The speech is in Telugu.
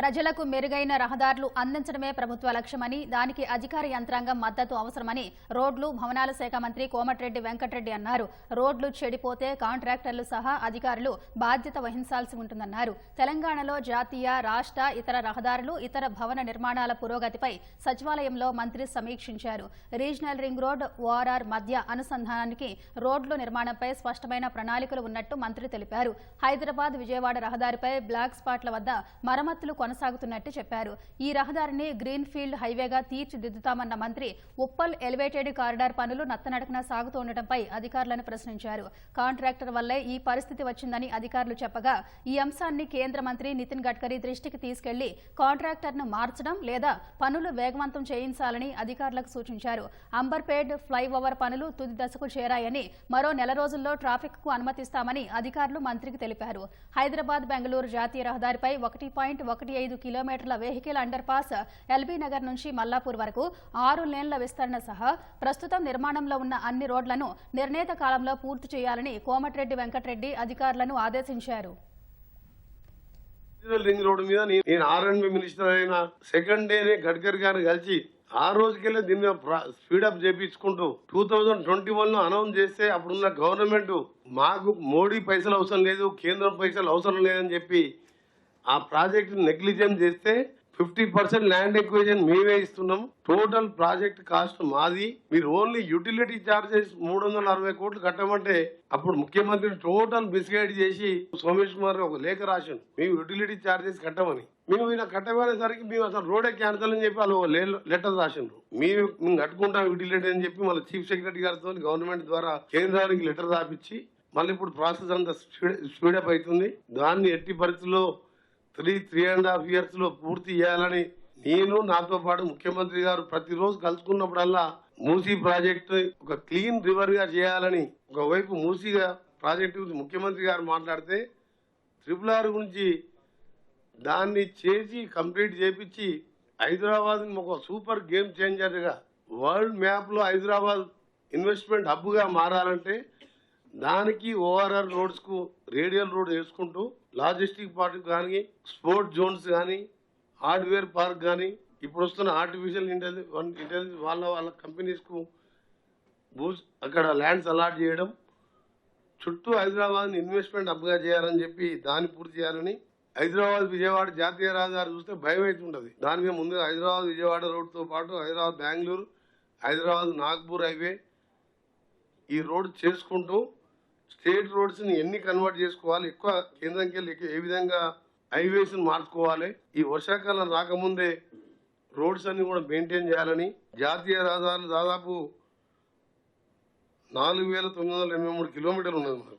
ప్రజలకు మెరుగైన రహదారులు అందించడమే ప్రభుత్వ లక్ష్యమని దానికి అధికార యంత్రాంగం మద్దతు అవసరమని రోడ్లు భవనాల శాఖ మంత్రి కోమటిరెడ్డి వెంకటరెడ్డి అన్నారు. రోడ్లు చెడిపోతే కాంట్రాక్టర్లు సహా అధికారులు బాధ్యత వహించాల్సి ఉంటుందన్నారు. తెలంగాణలో జాతీయ రాష్ట్ర ఇతర రహదారులు ఇతర భవన నిర్మాణాల పురోగతిపై సచివాలయంలో మంత్రి సమీక్షించారు. రీజనల్ రింగ్ రోడ్ ఓఆర్ఆర్ మధ్య అనుసంధానానికి రోడ్లు నిర్మాణంపై స్పష్టమైన ప్రణాళికలు ఉన్నట్టు మంత్రి తెలిపారు. హైదరాబాద్ విజయవాడ రహదారిపై బ్లాక్ స్పాట్ల వద్ద మరమ్మతులు కొనసాగుతున్నట్టు చెప్పారు. ఈ రహదారిని గ్రీన్ ఫీల్డ్ హైవేగా తీర్చిదిద్దుతామన్న మంత్రి ఉప్పల్ ఎలివేటెడ్ కారిడార్ పనులు నత్తనడకన సాగుతుండటంపై అధికారులను ప్రశ్నించారు. కాంట్రాక్టర్ వల్లే ఈ పరిస్థితి వచ్చిందని అధికారులు చెప్పగా ఈ అంశాన్ని కేంద్ర మంత్రి నితిన్ గడ్కరీ దృష్టికి తీసుకెళ్ళి కాంట్రాక్టర్ను మార్చడం లేదా పనులు వేగవంతం చేయించాలని అధికారులకు సూచించారు. అంబర్పేడ్ ఫ్లైఓవర్ పనులు తుది దశకు చేరాయని మరో నెల రోజుల్లో ట్రాఫిక్కు అనుమతిస్తామని అధికారులు మంత్రికి తెలిపారు. హైదరాబాద్ బెంగళూరు జాతీయ రహదారిపై ఒకటి పాయింట్ ఒకటి ఐదు కిలోమీటర్ల vehicle underpass LB Nagar నుంచి మల్లాపూర్ వరకు ఆరు లేన్ల విస్తరణ సహా ప్రస్తుతం నిర్మాణంలో ఉన్న అన్ని రోడ్లను నిర్ణీత కాలంలో పూర్తి చేయాలని కోమటిరెడ్డి వెంకటరెడ్డి అధికారులను ఆదేశించారు. రింగ్ రోడ్ మీద నేను- నేను మినిస్టర్ అయిన సెకండ్ డేనే గడ్కర్ గారిని కలిసి ఆ రోజుకెళ్ళి దీని మీద స్పీడప్ చేపించుకుంటూ టూ థౌజండ్ ట్వంటీ వన్లో అనౌన్స్ చేస్తే అప్పుడున్న గవర్నమెంట్ మాకు మోడీ పైసలు అవసరం లేదు కేంద్రం పైసలు అవసరం లేదని చెప్పి ఆ ప్రాజెక్ట్ నెగ్లిజెన్స్ చేస్తే ఫిఫ్టీ పర్సెంట్ ల్యాండ్ ఎక్విజన్ మేమే ఇస్తున్నాం. టోటల్ ప్రాజెక్ట్ కాస్ట్ మాది. మీరు ఓన్లీ యూటిలిటీ చార్జెస్ మూడు వందల అరవై కోట్లు కట్టమంటే అప్పుడు ముఖ్యమంత్రి టోటల్ మిస్గైడ్ చేసి సోమేష్ కుమార్ ఒక లేఖ రాసిండు. మేము యూటిలిటీ చార్జెస్ కట్టమని. మేము ఈయన కట్టబడేసరికి మేము అసలు రోడే క్యాన్సల్ అని చెప్పి వాళ్ళు లే- లెటర్ రాసిండ్రు. మేము మేము కట్టుకుంటాం యూటిలిటీ అని చెప్పి మళ్ళీ చీఫ్ సెక్రటరీ గారితో గవర్నమెంట్ ద్వారా కేంద్రానికి లెటర్ రాపించి మళ్ళీ ఇప్పుడు ప్రాసెస్ అంతా స్పీడప్ అవుతుంది దాన్ని ఎట్టి పరిస్థితుల్లో త్రీ త్రీ అండ్ హాఫ్ ఇయర్స్లో పూర్తి చేయాలని నేను నాతో పాటు ముఖ్యమంత్రి గారు ప్రతిరోజు కలుసుకున్నప్పుడల్లా మూసీ ప్రాజెక్టు ఒక క్లీన్ రివర్గా చేయాలని ఒకవైపు మూసీగా ప్రాజెక్టు గురించి ముఖ్యమంత్రి గారు మాట్లాడితే ట్రిపుల్ ఆర్ గురించి దాన్ని చేసి కంప్లీట్ చేపించి హైదరాబాద్ ఒక సూపర్ గేమ్ చేంజర్గా వరల్డ్ మ్యాప్లో హైదరాబాద్ ఇన్వెస్ట్మెంట్ హబ్గా మారాలంటే దానికి ఓఆర్ఆర్ రోడ్స్కు రేడియల్ రోడ్ వేసుకుంటూ లాజిస్టిక్ పార్క్ కానీ స్పోర్ట్స్ జోన్స్ కానీ హార్డ్వేర్ పార్క్ కానీ ఇప్పుడు వస్తున్న ఆర్టిఫిషియల్ ఇంటెలిజెన్స్ ఇంటెలిజెన్స్ వాళ్ళ వాళ్ళ కంపెనీస్కు భూస్ అక్కడ ల్యాండ్స్ అలాట్ చేయడం చుట్టూ హైదరాబాద్ ఇన్వెస్ట్మెంట్ అప్గా చేయాలని చెప్పి దాన్ని పూర్తి చేయాలని హైదరాబాద్ విజయవాడ జాతీయ రహదారి చూస్తే భయం అవుతుంటది దాని మీద హైదరాబాద్ విజయవాడ రోడ్తో పాటు హైదరాబాద్ బెంగళూరు హైదరాబాద్ నాగ్పూర్ హైవే ఈ రోడ్ చేసుకుంటూ స్టేట్ రోడ్స్ని ఎన్ని కన్వర్ట్ చేసుకోవాలి? ఎక్కువ కేంద్రంకి వెళ్ళి ఏ విధంగా హైవేస్ మార్చుకోవాలి? ఈ వర్షాకాలం రాకముందే రోడ్స్ అన్ని కూడా మెయింటైన్ చేయాలని జాతీయ రహదారులు దాదాపు నాలుగు వేల తొమ్మిది వందల ఎనభై మూడు కిలోమీటర్లు ఉన్నది మనకు